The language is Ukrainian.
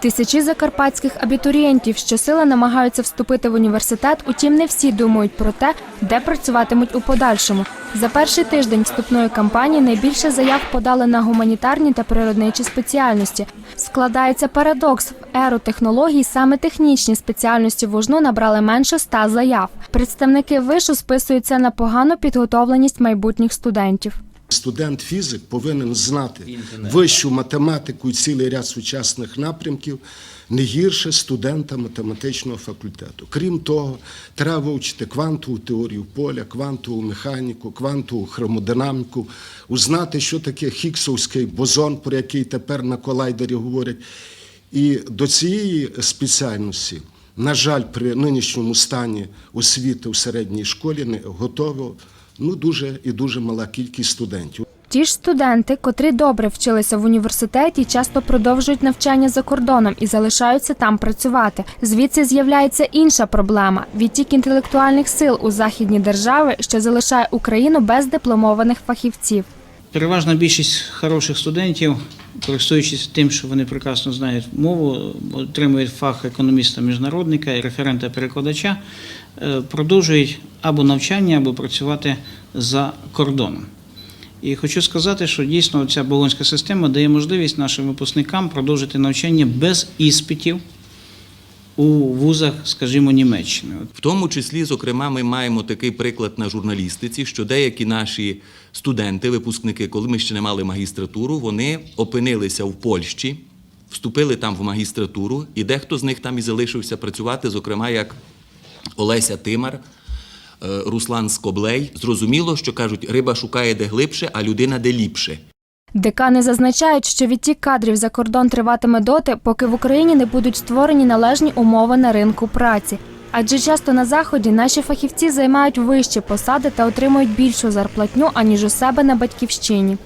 Тисячі закарпатських абітурієнтів щосили намагаються вступити в університет, утім не всі думають про те, де працюватимуть у подальшому. За перший тиждень вступної кампанії найбільше заяв подали на гуманітарні та природничі спеціальності. Складається парадокс в еру технологій саме технічні спеціальності вужну набрали менше ста заяв. Представники вишу списуються на погану підготовленість майбутніх студентів. Студент фізик повинен знати вищу математику і цілий ряд сучасних напрямків не гірше студента математичного факультету. Крім того, треба вивчити квантову теорію поля, квантову механіку, квантову хромодинаміку, узнати, що таке хіксовський бозон, про який тепер на колайдері говорять. І до цієї спеціальності, на жаль, при нинішньому стані освіти в середній школі не готово ну, дуже і дуже мала кількість студентів. Ті ж студенти, котрі добре вчилися в університеті, часто продовжують навчання за кордоном і залишаються там працювати. Звідси з'являється інша проблема відтік інтелектуальних сил у західні держави, що залишає Україну без дипломованих фахівців. Переважна більшість хороших студентів, користуючись тим, що вони прекрасно знають мову, отримують фах економіста-міжнародника і референта-перекладача, е, продовжують або навчання, або працювати за кордоном. І хочу сказати, що дійсно ця болонська система дає можливість нашим випускникам продовжити навчання без іспитів у вузах, скажімо, Німеччини. В тому числі, зокрема, ми маємо такий приклад на журналістиці, що деякі наші студенти, випускники, коли ми ще не мали магістратуру, вони опинилися в Польщі, вступили там в магістратуру, і дехто з них там і залишився працювати, зокрема, як Олеся Тимар, е, Руслан Скоблей. Зрозуміло, що кажуть, риба шукає де глибше, а людина де ліпше. Декани зазначають, що відтік кадрів за кордон триватиме доти, поки в Україні не будуть створені належні умови на ринку праці. Адже часто на заході наші фахівці займають вищі посади та отримують більшу зарплатню аніж у себе на батьківщині.